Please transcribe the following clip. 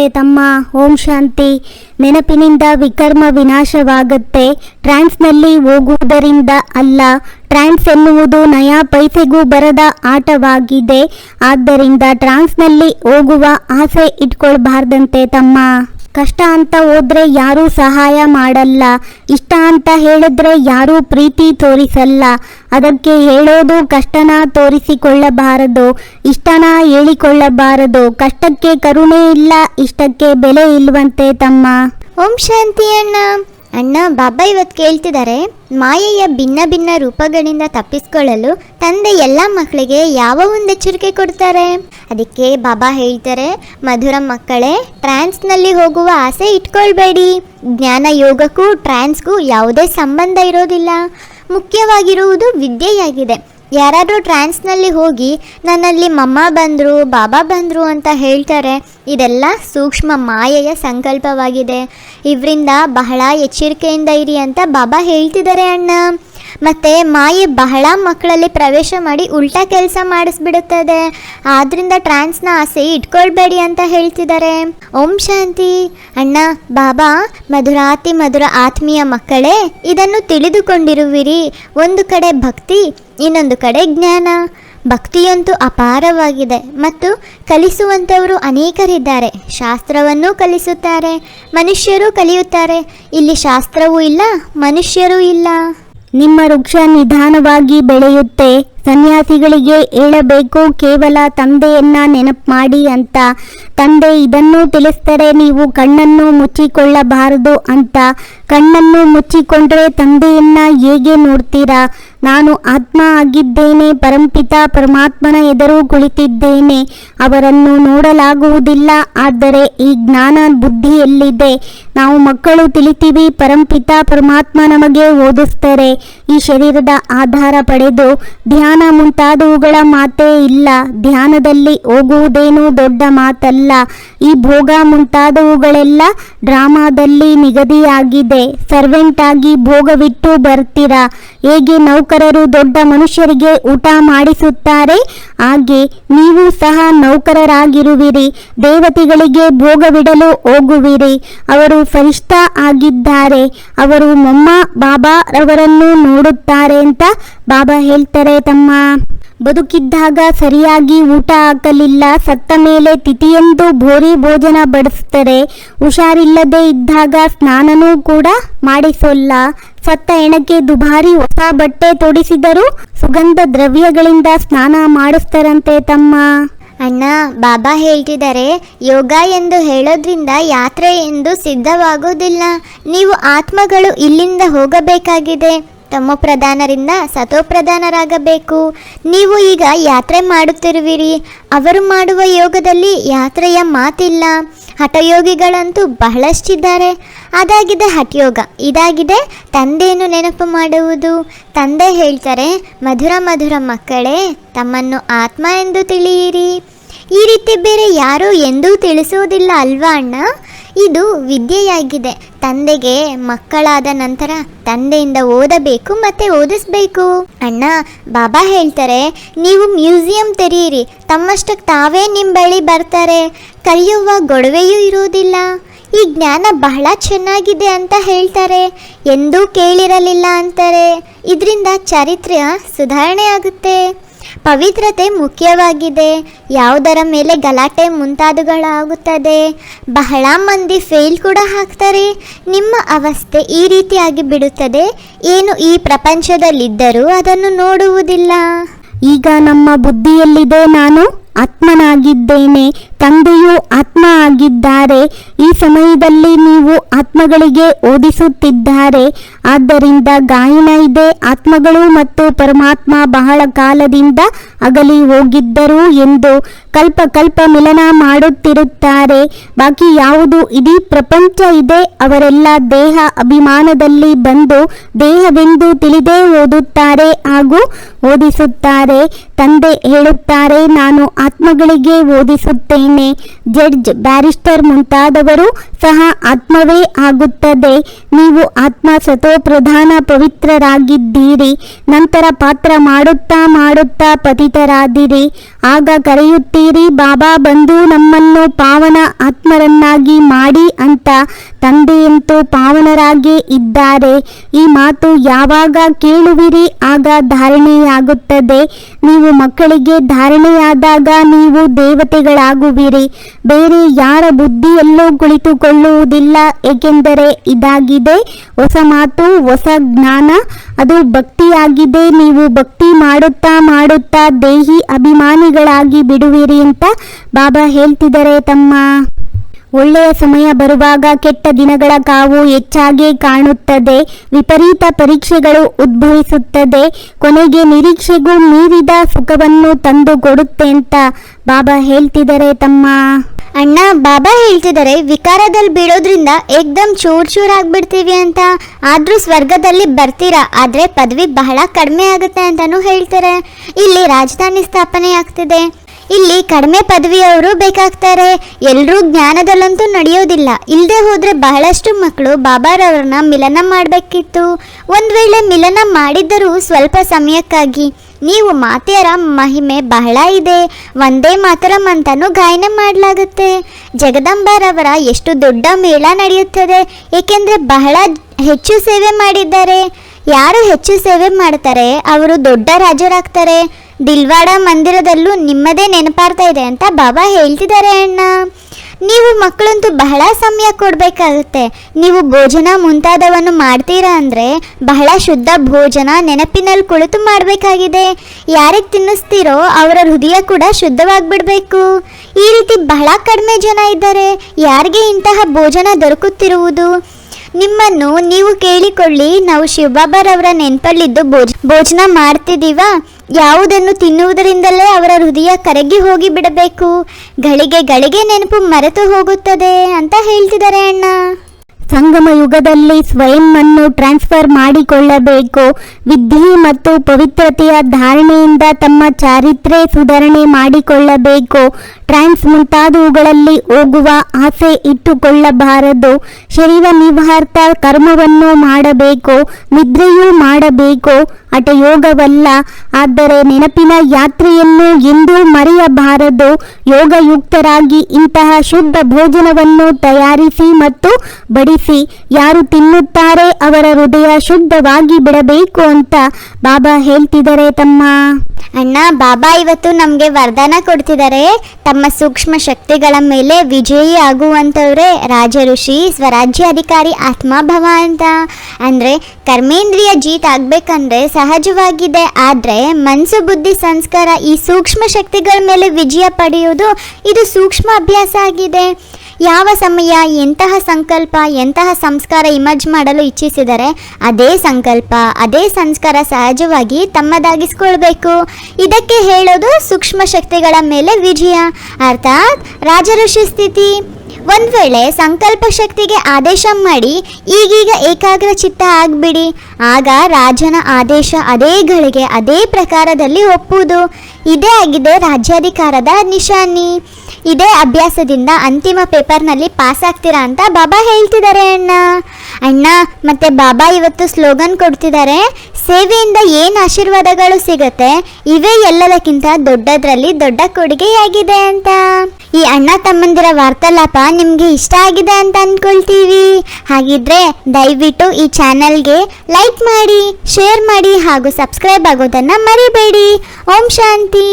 ಹೇಳ್ತಾರೆ ತಮ್ಮ. ಓಂ ಶಾಂತಿ. ನೆನಪಿನಿಂದ ವಿಕರ್ಮ ವಿನಾಶವಾಗುತ್ತೆ. ಟ್ರಾನ್ಸ್ನಲ್ಲಿ ಹೋಗುವುದರಿಂದ ಅಲ್ಲ. ಟ್ರಾನ್ಸ್ ಎನ್ನುವುದು ನಯಾ ಪೈಸೆಗೂ ಬರದ ಆಟವಾಗಿದೆ. ಆದ್ದರಿಂದ ಟ್ರಾನ್ಸ್ನಲ್ಲಿ ಹೋಗುವ ಆಸೆ ಇಟ್ಕೊಳ್ಬಾರ್ದಂತೆ ತಮ್ಮ. ಕಷ್ಟ ಅಂತ ಹೋದ್ರೆ ಯಾರೂ ಸಹಾಯ ಮಾಡಲ್ಲ. ಇಷ್ಟ ಅಂತ ಹೇಳಿದ್ರೆ ಯಾರೂ ಪ್ರೀತಿ ತೋರಿಸಲ್ಲ. ಅದಕ್ಕೆ ಹೇಳೋದು ಕಷ್ಟನ ತೋರಿಸಿಕೊಳ್ಳಬಾರದು. ಇಷ್ಟನ ಹೇಳಿಕೊಳ್ಳಬಾರದು. ಕಷ್ಟಕ್ಕೆ ಕರುಣೆ ಇಲ್ಲ, ಇಷ್ಟಕ್ಕೆ ಬೆಲೆ ಇಲ್ವಂತೆ ತಮ್ಮ. ಓಂ ಶಾಂತಿ ಅಣ್ಣ. ಅಣ್ಣ, ಬಾಬಾ ಇವತ್ತು ಕೇಳ್ತಿದ್ದಾರೆ ಮಾಯೆಯ ಭಿನ್ನ ಭಿನ್ನ ರೂಪಗಳಿಂದ ತಪ್ಪಿಸ್ಕೊಳ್ಳಲು ತಂದೆ ಎಲ್ಲ ಮಕ್ಕಳಿಗೆ ಯಾವ ಒಂದು ಎಚ್ಚರಿಕೆ ಕೊಡ್ತಾರೆ? ಅದಕ್ಕೆ ಬಾಬಾ ಹೇಳ್ತಾರೆ, ಮಧುರ ಮಕ್ಕಳೇ, ಟ್ರಾನ್ಸ್ನಲ್ಲಿ ಹೋಗುವ ಆಸೆ ಇಟ್ಕೊಳ್ಬೇಡಿ. ಜ್ಞಾನ ಯೋಗಕ್ಕೂ ಟ್ರಾನ್ಸ್ಗೂ ಯಾವುದೇ ಸಂಬಂಧ ಇರೋದಿಲ್ಲ. ಮುಖ್ಯವಾಗಿರುವುದು ವಿದ್ಯೆಯಾಗಿದೆ. ಯಾರಾದರೂ ಟ್ರಾನ್ಸ್ನಲ್ಲಿ ಹೋಗಿ ನನ್ನಲ್ಲಿ ಮಮ್ಮ ಬಂದರು, ಬಾಬಾ ಬಂದರು ಅಂತ ಹೇಳ್ತಾರೆ, ಇದೆಲ್ಲ ಸೂಕ್ಷ್ಮ ಮಾಯೆಯ ಸಂಕಲ್ಪವಾಗಿದೆ. ಇವರಿಂದ ಬಹಳ ಎಚ್ಚರಿಕೆಯಿಂದ ಇರಿ ಅಂತ ಬಾಬಾ ಹೇಳ್ತಿದ್ದಾರೆ ಅಣ್ಣ. ಮತ್ತು ಮಾಯೆ ಬಹಳ ಮಕ್ಕಳಲ್ಲಿ ಪ್ರವೇಶ ಮಾಡಿ ಉಲ್ಟಾ ಕೆಲಸ ಮಾಡಿಸ್ಬಿಡುತ್ತದೆ. ಆದ್ದರಿಂದ ಟ್ರಾನ್ಸ್ನ ಆಸೆ ಇಟ್ಕೊಳ್ಬೇಡಿ ಅಂತ ಹೇಳ್ತಿದ್ದಾರೆ. ಓಂ ಶಾಂತಿ. ಅಣ್ಣ, ಬಾಬಾ, ಮಧುರಾತಿ ಮಧುರ ಆತ್ಮೀಯ ಮಕ್ಕಳೇ, ಇದನ್ನು ತಿಳಿದುಕೊಂಡಿರುವಿರಿ. ಒಂದು ಕಡೆ ಭಕ್ತಿ ಇನ್ನೊಂದು ಕಡೆ ಜ್ಞಾನ. ಭಕ್ತಿಯಂತೂ ಅಪಾರವಾಗಿದೆ ಮತ್ತು ಕಲಿಸುವಂಥವರು ಅನೇಕರಿದ್ದಾರೆ. ಶಾಸ್ತ್ರವನ್ನೂ ಕಲಿಸುತ್ತಾರೆ, ಮನುಷ್ಯರು ಕಲಿಯುತ್ತಾರೆ. ಇಲ್ಲಿ ಶಾಸ್ತ್ರವೂ ಇಲ್ಲ, ಮನುಷ್ಯರೂ ಇಲ್ಲ. ನಿಮ್ಮ ವೃಕ್ಷ ನಿಧಾನವಾಗಿ ಬೆಳೆಯುತ್ತೆ. ಸನ್ಯಾಸಿಗಳಿಗೆ ಹೇಳಬೇಕು, ಕೇವಲ ತಂದೆಯನ್ನ ನೆನಪು ಮಾಡಿ ಅಂತ. ತಂದೆ, ಇದನ್ನು ತಿಳಿಸ್ತಾರೆ ನೀವು ಕಣ್ಣನ್ನು ಮುಚ್ಚಿಕೊಳ್ಳಬಾರದು ಅಂತ. ಕಣ್ಣನ್ನು ಮುಚ್ಚಿಕೊಂಡ್ರೆ ತಂದೆಯನ್ನ ಹೇಗೆ ನೋಡ್ತೀರಾ? ನಾನು ಆತ್ಮ ಆಗಿದ್ದೇನೆ, ಪರಂಪಿತ ಪರಮಾತ್ಮನ ಎದುರು ಕುಳಿತಿದ್ದೇನೆ. ಅವರನ್ನು ನೋಡಲಾಗುವುದಿಲ್ಲ, ಆದರೆ ಈ ಜ್ಞಾನ ಬುದ್ಧಿಯಲ್ಲಿದೆ. ನಾವು ಮಕ್ಕಳು ತಿಳಿತೀವಿ, ಪರಂಪಿತ ಪರಮಾತ್ಮ ನಮಗೆ ಓದಿಸ್ತಾರೆ. ಈ ಶರೀರದ ಆಧಾರ ಪಡೆದು ಧ್ಯಾನ ಮುಂತಾದವುಗಳ ಮಾತೇ ಇಲ್ಲ. ಧ್ಯಾನದಲ್ಲಿ ಹೋಗುವುದೇನೂ ದೊಡ್ಡ ಮಾತಲ್ಲ. ಈ ಭೋಗ ಮುಂತಾದವುಗಳೆಲ್ಲ ಡ್ರಾಮಾದಲ್ಲಿ ನಿಗದಿಯಾಗಿದೆ. ಸರ್ವೆಂಟ್ ಆಗಿ ಭೋಗವಿಟ್ಟು ಬರ್ತೀರಾ? ಹೇಗೆ ನೌಕರರು ದೊಡ್ಡ ಮನುಷ್ಯರಿಗೆ ಊಟ ಮಾಡಿಸುತ್ತಾರೆ? ಹಾಗೆ ನೀವು ಸಹ ನೌಕರರಾಗಿರುವಿರಿ, ದೇವತೆಗಳಿಗೆ ಭೋಗವಿಡಲು ಹೋಗುವಿರಿ. ಅವರು ಫರಿಷ್ಠ ಆಗಿದ್ದಾರೆ, ಅವರು ಮೊಮ್ಮ ಬಾಬಾ ರವರನ್ನು ನೋಡುತ್ತಾರೆ ಅಂತ ಬಾಬಾ ಹೇಳ್ತಾರೆ ತಮ್ಮ ಬದುಕಿದ್ದಾಗ ಸರಿಯಾಗಿ ಊಟ ಹಾಕಲಿಲ್ಲ, ಸತ್ತ ಮೇಲೆ ತಿಥಿಯೆಂದು ಭೋರಿ ಭೋಜನ ಬಡಿಸ್ತಾರೆ ಹುಷಾರಿಲ್ಲದೆ ಇದ್ದಾಗ ಸ್ನಾನನೂ ಕೂಡ ಮಾಡಿಸೋಲ್ಲ. ಸತ್ತ ಹೆಣಕ್ಕೆ ದುಬಾರಿ ಹೊಸ ಬಟ್ಟೆ ತೊಡಿಸಿದರೂ ಸುಗಂಧ ದ್ರವ್ಯಗಳಿಂದ ಸ್ನಾನ ಮಾಡಿಸ್ತಾರಂತೆ ತಮ್ಮ. ಅಣ್ಣ, ಬಾಬಾ ಹೇಳ್ತಿದ್ದಾರೆ, ಯೋಗ ಎಂದು ಹೇಳೋದ್ರಿಂದ ಯಾತ್ರೆ ಎಂದು ಸಿದ್ಧವಾಗೋದಿಲ್ಲ ನೀವು ಆತ್ಮಗಳು ಇಲ್ಲಿಂದ ಹೋಗಬೇಕಾಗಿದೆ. ತಮೋ ಪ್ರಧಾನರಿಂದ ಸತೋ ಪ್ರಧಾನರಾಗಬೇಕು. ನೀವು ಈಗ ಯಾತ್ರೆ ಮಾಡುತ್ತಿರುವಿರಿ. ಅವರು ಮಾಡುವ ಯೋಗದಲ್ಲಿ ಯಾತ್ರೆಯ ಮಾತಿಲ್ಲ. ಹಠಯೋಗಿಗಳಂತೂ ಬಹಳಷ್ಟಿದ್ದಾರೆ. ಅದಾಗಿದೆ ಹಠಯೋಗ. ಇದಾಗಿದೆ ತಂದೆಯನ್ನು ನೆನಪು ಮಾಡುವುದು. ತಂದೆ ಹೇಳ್ತಾರೆ, ಮಧುರ ಮಧುರ ಮಕ್ಕಳೇ, ತಮ್ಮನ್ನು ಆತ್ಮ ಎಂದು ತಿಳಿಯಿರಿ. ಈ ರೀತಿ ಬೇರೆ ಯಾರೂ ಎಂದೂ ತಿಳಿಸುವುದಿಲ್ಲ ಅಲ್ವಾ ಅಣ್ಣ? ಇದು ವಿದ್ಯೆಯಾಗಿದೆ. ತಂದೆಗೆ ಮಕ್ಕಳಾದ ನಂತರ ತಂದೆಯಿಂದ ಓದಬೇಕು ಮತ್ತೆ ಓದಿಸ್ಬೇಕು. ಅಣ್ಣ, ಬಾಬಾ ಹೇಳ್ತಾರೆ, ನೀವು ಮ್ಯೂಸಿಯಂ ತೆರೆಯಿರಿ ತಮ್ಮಷ್ಟಕ್ಕೆ ತಾವೇ ನಿಮ್ಮ ಬಳಿ ಬರ್ತಾರೆ. ಕಲಿಯುವ ಗೊಡವೆಯೂ ಇರುವುದಿಲ್ಲ. ಈ ಜ್ಞಾನ ಬಹಳ ಚೆನ್ನಾಗಿದೆ ಅಂತ ಹೇಳ್ತಾರೆ. ಎಂದೂ ಕೇಳಿರಲಿಲ್ಲ ಅಂತಾರೆ. ಇದರಿಂದ ಚಾರಿತ್ರ್ಯ ಸುಧಾರಣೆ ಆಗುತ್ತೆ. ಪವಿತ್ರತೆ ಮುಖ್ಯವಾಗಿದೆ. ಯಾವುದರ ಮೇಲೆ ಗಲಾಟೆ ಮುಂತಾದವುಗಳಾಗುತ್ತದೆ. ಬಹಳ ಮಂದಿ ಫೇಲ್ ಕೂಡ ಹಾಕ್ತಾರೆ ನಿಮ್ಮ ಅವಸ್ಥೆ ಈ ರೀತಿಯಾಗಿ ಬಿಡುತ್ತದೆ. ಏನು ಈ ಪ್ರಪಂಚದಲ್ಲಿದ್ದರೂ ಅದನ್ನು ನೋಡುವುದಿಲ್ಲ. ಈಗ ನಮ್ಮ ಬುದ್ಧಿಯಲ್ಲಿದೆ ನಾನು. ಆತ್ಮನಾಗಿದ್ದೇನೆ. ತಂದೆಯು ಆತ್ಮ ಆಗಿದ್ದಾರೆ ಈ ಸಮಯದಲ್ಲಿ ನೀವು ಆತ್ಮಗಳಿಗೆ ಓದಿಸುತ್ತಿದ್ದಾರೆ. ಆದ್ದರಿಂದ ಗಾಯನ ಇದೆ. ಆತ್ಮಗಳು ಮತ್ತು ಪರಮಾತ್ಮ ಬಹಳ ಕಾಲದಿಂದ ಅಗಲಿ ಹೋಗಿದ್ದರು ಎಂದು ಕಲ್ಪ ಕಲ್ಪ ಮಿಲನ ಮಾಡುತ್ತಿರುತ್ತಾರೆ. ಬಾಕಿ ಯಾವುದು ಇಡೀ ಪ್ರಪಂಚ ಇದೆ. ಅವರೆಲ್ಲ ದೇಹ ಅಭಿಮಾನದಲ್ಲಿ ಬಂದು ದೇಹವೆಂದು ತಿಳಿದೇ ಓದುತ್ತಾರೆ ಹಾಗೂ ಓದಿಸುತ್ತಾರೆ. ತಂದೆ ಹೇಳುತ್ತಾರೆ, ನಾನು ಆತ್ಮಗಳಿಗೆ ಓದಿಸುತ್ತೇನೆ. ಆಗಿದ್ದೇನೆ ಜಡ್ಜ್, ಬ್ಯಾರಿಸ್ಟರ್ ಮುಂತಾದವರು ಸಹ ಆತ್ಮವೇ ಆಗುತ್ತದೆ. ನೀವು ಆತ್ಮ ಸತೋ ಪ್ರಧಾನ ಪವಿತ್ರರಾಗಿದ್ದೀರಿ. ನಂತರ ಪಾತ್ರ ಮಾಡುತ್ತಾ ಮಾಡುತ್ತಾ ಪತಿತರಾದಿರಿ. ಆಗ ಕರೆಯುತ್ತೀರಿ, ಬಾಬಾ ಬಂದು ನಮ್ಮನ್ನು ಪಾವನ ಆತ್ಮರನ್ನಾಗಿ ಮಾಡಿ ಅಂತ ತಂದೆಯಂತೂ ಪಾವನರಾಗೇ ಇದ್ದಾರೆ. ಈ ಮಾತು ಯಾವಾಗ ಕೇಳುವಿರಿ, ಆಗ ಧಾರಣೆಯಾಗುತ್ತದೆ. ನೀವು ಮಕ್ಕಳಿಗೆ ಧಾರಣೆಯಾದಾಗ ನೀವು ದೇವತೆಗಳಾಗುವಿರಿ. ಬೇರೆ ಯಾರ ಬುದ್ಧಿಯಲ್ಲೂ ಕುಳಿತುಕೊಳ್ಳುವುದಿಲ್ಲ, ಏಕೆಂದರೆ ಇದಾಗಿದೆ. ಹೊಸ ಮಾತು, ಹೊಸ ಜ್ಞಾನ, ಅದು ಭಕ್ತಿಯಾಗಿದೆ. ನೀವು ಭಕ್ತಿ ಮಾಡುತ್ತಾ ಮಾಡುತ್ತಾ ದೇಹಿ ಅಭಿಮಾನಿಗಳಾಗಿ ಬಿಡುವಿರಿ ಅಂತ ಬಾಬಾ ಹೇಳ್ತಿದ್ದಾರೆ ತಮ್ಮ ಒಳ್ಳೆಯ ಸಮಯ ಬರುವಾಗ ಕೆಟ್ಟ ದಿನಗಳ ಕಾವು ಹೆಚ್ಚಾಗಿ ಕಾಣುತ್ತದೆ. ವಿಪರೀತ ಪರೀಕ್ಷೆಗಳು ಉದ್ಭವಿಸುತ್ತದೆ. ಕೊನೆಗೆ ನಿರೀಕ್ಷೆಗೂ ಮೀರಿದ ಸುಖವನ್ನು ತಂದು ಕೊಡುತ್ತೆ ಅಂತ ಬಾಬಾ ಹೇಳ್ತಿದ್ದಾರೆ ತಮ್ಮ. ಅಣ್ಣ, ಬಾಬಾ ಹೇಳ್ತಿದ್ದಾರೆ, ವಿಕಾರದಲ್ಲಿ ಬೀಳೋದ್ರಿಂದ ಏಕ್ದಮ್ ಚೂರ್ ಚೂರ್ ಆಗ್ಬಿಡ್ತೀವಿ ಅಂತ. ಆದ್ರೂ ಸ್ವರ್ಗದಲ್ಲಿ ಬರ್ತೀರಾ? ಆದ್ರೆ ಪದವಿ ಬಹಳ ಕಡಿಮೆ ಆಗುತ್ತೆ ಅಂತಾನು ಹೇಳ್ತಾರೆ. ಇಲ್ಲಿ ರಾಜಧಾನಿ ಸ್ಥಾಪನೆ ಆಗ್ತಿದೆ ಇಲ್ಲಿ ಕಡಿಮೆ ಪದವಿಯವರು ಬೇಕಾಗ್ತಾರೆ. ಎಲ್ಲರೂ ಜ್ಞಾನದಲ್ಲಂತೂ ನಡೆಯೋದಿಲ್ಲ. ಇಲ್ಲದೆ ಹೋದ್ರೆ ಬಹಳಷ್ಟು ಮಕ್ಕಳು ಬಾಬಾರವ್ರನ್ನ ಮಿಲನ ಮಾಡಬೇಕಿತ್ತು. ಒಂದು ವೇಳೆ ಮಿಲನ ಮಾಡಿದ್ದರೂ ಸ್ವಲ್ಪ ಸಮಯಕ್ಕಾಗಿ. ನೀವು ಮಾತೆಯರ ಮಹಿಮೆ ಬಹಳ ಇದೆ. ಒಂದೇ ಮಾತರಂ ಅಂತನೂ ಗಾಯನ ಮಾಡಲಾಗುತ್ತೆ. ಜಗದಂಬಾರವರ ಎಷ್ಟು ದೊಡ್ಡ ಮೇಳ ನಡೆಯುತ್ತದೆ. ಏಕೆಂದರೆ ಬಹಳ ಹೆಚ್ಚು ಸೇವೆ ಮಾಡಿದ್ದಾರೆ. ಯಾರು ಹೆಚ್ಚು ಸೇವೆ ಮಾಡ್ತಾರೆ, ಅವರು ದೊಡ್ಡ ರಾಜರಾಗ್ತಾರೆ. ದಿಲ್ವಾಡ ಮಂದಿರದಲ್ಲೂ ನಿಮ್ಮದೇ ನೆನಪಾರ್ತಾ ಇದೆ ಅಂತ ಬಾಬಾ ಹೇಳ್ತಿದ್ದಾರೆ ಅಣ್ಣ. ನೀವು ಮಕ್ಕಳಂತೂ ಬಹಳ ಸಮಯ ಕೊಡಬೇಕಾಗುತ್ತೆ. ನೀವು ಭೋಜನ ಮುಂತಾದವನ್ನು ಮಾಡ್ತೀರಾ ಅಂದರೆ ಬಹಳ ಶುದ್ಧ ಭೋಜನ ನೆನಪಿನಲ್ಲಿ ಕುಳಿತು ಮಾಡಬೇಕಾಗಿದೆ. ಯಾರಿಗೆ ತಿನ್ನಿಸ್ತೀರೋ ಅವರ ಹೃದಯ ಕೂಡ ಶುದ್ಧವಾಗಿಬಿಡಬೇಕು. ಈ ರೀತಿ ಬಹಳ ಕಡಿಮೆ ಜನ ಇದ್ದಾರೆ. ಯಾರಿಗೆ ಇಂತಹ ಭೋಜನ ದೊರಕುತ್ತಿರುವುದು? ನಿಮ್ಮನ್ನು ನೀವು ಕೇಳಿಕೊಳ್ಳಿ. ನಾವು ಶಿವಬಾಬಾರವರ ನೆನಪಲ್ಲಿದ್ದು ಭೋಜ, ಭೋಜನ ಮಾಡ್ತಿದ್ದೀವ? ಯಾವುದನ್ನು ತಿನ್ನುವುದರಿಂದಲೇ ಅವರ ಹೃದಯ ಕರಗಿ ಹೋಗಿ ಬಿಡಬೇಕು. ಗಳಿಗೆ ಗಳಿಗೆ ನೆನಪು ಮರೆತು ಹೋಗುತ್ತದೆ ಅಂತ ಹೇಳ್ತಿದ್ದಾರೆ ಅಣ್ಣ. ಸಂಗಮ ಯುಗದಲ್ಲಿ ಸ್ವಯಂ ಅನ್ನು ಟ್ರಾನ್ಸ್ಫರ್ ಮಾಡಿಕೊಳ್ಳಬೇಕು. ವಿದ್ಯೆ ಮತ್ತು ಪವಿತ್ರತೆಯ ಧಾರಣೆಯಿಂದ ತಮ್ಮ ಚಾರಿತ್ರೆ ಸುಧಾರಣೆ ಮಾಡಿಕೊಳ್ಳಬೇಕು. ಟ್ರಾನ್ಸ್ ಮುಂತಾದವುಗಳಲ್ಲಿ ಹೋಗುವ ಆಸೆ ಇಟ್ಟುಕೊಳ್ಳಬಾರದು. ಶರೀರ ನಿವಾರ್ಥ ಕರ್ಮವನ್ನು ಮಾಡಬೇಕು, ನಿದ್ರೆಯೂ ಮಾಡಬೇಕು. ಹಠಯೋಗವಲ್ಲ, ಆದರೆ ನೆನಪಿನ ಯಾತ್ರೆಯನ್ನು ಎಂದೂ ಮರೆಯಬಾರದು. ಯೋಗಯುಕ್ತರಾಗಿ ಇಂತಹ ಶುದ್ಧ ಭೋಜನವನ್ನು ತಯಾರಿಸಿ ಮತ್ತು ಬಡಿಸಿ ಯಾರು ತಿನ್ನುತ್ತಾರೆ ಅವರ ಹೃದಯ ಶುದ್ಧವಾಗಿ ಬಿಡಬೇಕು ಅಂತ ಬಾಬಾ ಹೇಳ್ತಿದ್ದಾರೆ ತಮ್ಮ. ಅಣ್ಣ, ಬಾಬಾ ಇವತ್ತು ನಮಗೆ ವರದಾನ ಕೊಡ್ತಿದ್ದಾರೆ. ತಮ್ಮ ಸೂಕ್ಷ್ಮ ಶಕ್ತಿಗಳ ಮೇಲೆ ವಿಜಯಿ ಆಗುವಂಥವ್ರೆ ರಾಜ ಋಷಿ ಸ್ವರಾಜ್ಯಾಧಿಕಾರಿ ಆತ್ಮಭವ ಅಂತ ಅಂದರೆ ಕರ್ಮೇಂದ್ರಿಯ ಜೀತ್ ಆಗಬೇಕಂದ್ರೆ ಸಹಜವಾಗಿದೆ. ಆದರೆ ಮನಸ್ಸು ಬುದ್ಧಿ ಸಂಸ್ಕಾರ ಈ ಸೂಕ್ಷ್ಮ ಶಕ್ತಿಗಳ ಮೇಲೆ ವಿಜಯ ಪಡೆಯುವುದು ಇದು ಸೂಕ್ಷ್ಮ ಅಭ್ಯಾಸ ಆಗಿದೆ. ಯಾವ ಸಮಯ ಎಂತಹ ಸಂಕಲ್ಪ, ಎಂತಹ ಸಂಸ್ಕಾರ ಇಮರ್ಜ್ ಮಾಡಲು ಇಚ್ಛಿಸಿದರೆ ಅದೇ ಸಂಕಲ್ಪ, ಅದೇ ಸಂಸ್ಕಾರ ಸಹಜವಾಗಿ ತಮ್ಮದಾಗಿಸ್ಕೊಳ್ಬೇಕು. ಇದಕ್ಕೆ ಹೇಳೋದು ಸೂಕ್ಷ್ಮ ಶಕ್ತಿಗಳ ಮೇಲೆ ವಿಜಯ. ಅರ್ಥಾತ್ ರಾಜಋಷಿ ಸ್ಥಿತಿ. ಒಂದು ವೇಳೆ ಸಂಕಲ್ಪ ಶಕ್ತಿಗೆ ಆದೇಶ ಮಾಡಿ ಈಗೀಗ ಏಕಾಗ್ರ ಚಿತ್ತ ಆಗ್ಬಿಡಿ. ಆಗ ರಾಜನ ಆದೇಶ ಅದೇ ಗಳಿಗೆ, ಅದೇ ಪ್ರಕಾರದಲ್ಲಿ ಒಪ್ಪುವುದು. ಇದೇ ಆಗಿದೆ ರಾಜ್ಯಾಧಿಕಾರದ ನಿಶಾನಿ. ಇದೇ ಅಭ್ಯಾಸದಿಂದ ಅಂತಿಮ ಪೇಪರ್ನಲ್ಲಿ ಪಾಸ್ ಆಗ್ತೀರಾ ಅಂತ ಬಾಬಾ ಹೇಳ್ತಿದ್ದಾರೆ ಅಣ್ಣ. ಅಣ್ಣ, ಮತ್ತೆ ಬಾಬಾ ಇವತ್ತು ಸ್ಲೋಗನ್ ಕೊಡ್ತಿದ್ದಾರೆ, ಸೇವೆಯಿಂದ ಏನು ಆಶೀರ್ವಾದಗಳು ಸಿಗತ್ತೆ? ಇವೇ ಎಲ್ಲದಕ್ಕಿಂತ ದೊಡ್ಡದ್ರಲ್ಲಿ ದೊಡ್ಡ ಕೊಡುಗೆಯಾಗಿದೆ ಅಂತ. ಈ ಅಣ್ಣ ತಮ್ಮಂದಿರ ವಾರ್ತಾಲಾಪ ನಿಮಗೆ ಇಷ್ಟ ಆಗಿದೆ ಅಂತ ಅಂದ್ಕೊಳ್ತೀವಿ ಹಾಗಿದ್ರೆ ದಯವಿಟ್ಟು ಈ ಚಾನಲ್ಗೆ ಲೈಕ್ ಮಾಡಿ, ಶೇರ್ ಮಾಡಿ ಹಾಗೂ ಸಬ್ಸ್ಕ್ರೈಬ್ ಆಗೋದನ್ನು ಮರಿಬೇಡಿ. ಓಂ ಶಾಂತಿ.